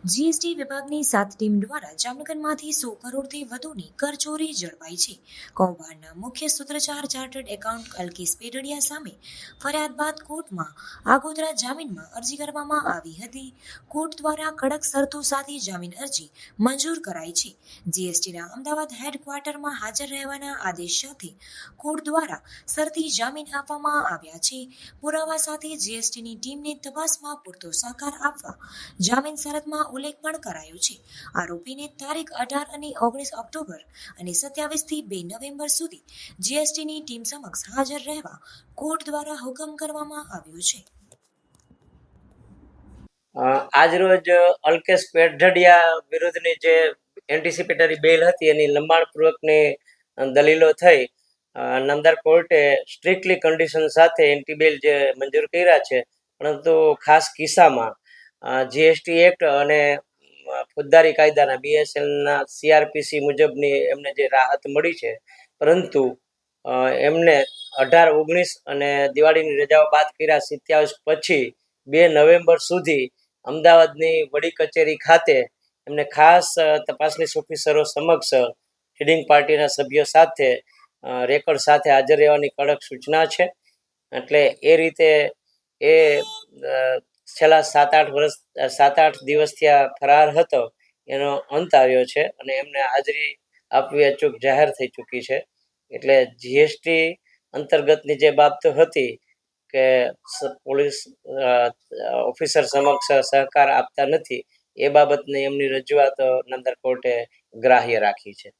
GST વિભાગની સાત team દ્વારા જામનગરમાંથી સો કરોડથી વધુની કરચોરી ઝડપાઈ છે. કૌભાંડના મુખ્ય સૂત્રચાર ચાર્ટર્ડ એકાઉન્ટ અલ્કેશ પેડડિયા સામે ફરિયાદ બાદ કોર્ટમાં આગોતરા જામીનમાં અરજી કરવામાં આવી હતી. કોર્ટ દ્વારા કડક શરતો સાથે જામીન અરજી મંજૂર કરાઈ છે. જીએસટીના અમદાવાદ હેડક્વાર્ટરમાં હાજર રહેવાના આદેશ સાથે કોર્ટ દ્વારા શરતી જામીન આપવામાં આવ્યા છે. પુરાવા સાથે જીએસટીની ટીમને તપાસમાં પૂરતો સહકાર આપવા જામીન શરતમાં ઉલ્લેખ પણ કરાયો છે. આરોપીને તારીખ અઢાર અને ઓગણીસ ઓક્ટોબર અને સત્યાવીસથી બે નવેમ્બર સુધી જીએસટીની ટીમ સમક્ષ હાજર રહેવા કોર્ટ દ્વારા હુકમ કરવામાં આવ્યો છે. આજરોજ અલ્કેશ પેઢડિયા વિરુદ્ધની જે એન્ટિસિપેટરી બેલ હતી એની લંબાણપૂર્વકની દલીલો થઈ. નામદાર કોર્ટે સ્ટ્રિક્ટલી કન્ડિશન સાથે એન્ટી બેલ જે મંજૂર કર્યા છે, પરંતુ ખાસ કિસ્સામાં જીએસટી એક્ટ અને ફોજદારી કાયદાના બીએસએલના સીઆરપીસી મુજબની એમને જે રાહત મળી છે. પરંતુ એમને અઢાર, ઓગણીસ અને દિવાળીની રજાઓ બાદ કર્યા સિત્યાવીસ પછી બે નવેમ્બર સુધી અમદાવાદની વડી કચેરી ખાતે એમને ખાસ તપાસનીસ ઓફિસરો સમક્ષ હિડિંગ પાર્ટીના સભ્યો સાથે રેકોર્ડ સાથે હાજર રહેવાની કડક સૂચના છે. એટલે એ રીતે એ છેલ્લા સાત આઠ વર્ષ, સાત આઠ દિવસથી આ ફરાર હતો, એનો અંત આવ્યો છે અને એમને હાજરી આપવી અચૂક જાહેર થઈ ચૂકી છે. એટલે જીએસટી અંતર્ગતની જે બાબતો હતી કે પોલીસ ઓફિસર સમક્ષ સહકાર આપતા નથી, એ બાબતની એમની રજૂઆત નંદર કોર્ટે ગ્રાહ્ય રાખી છે.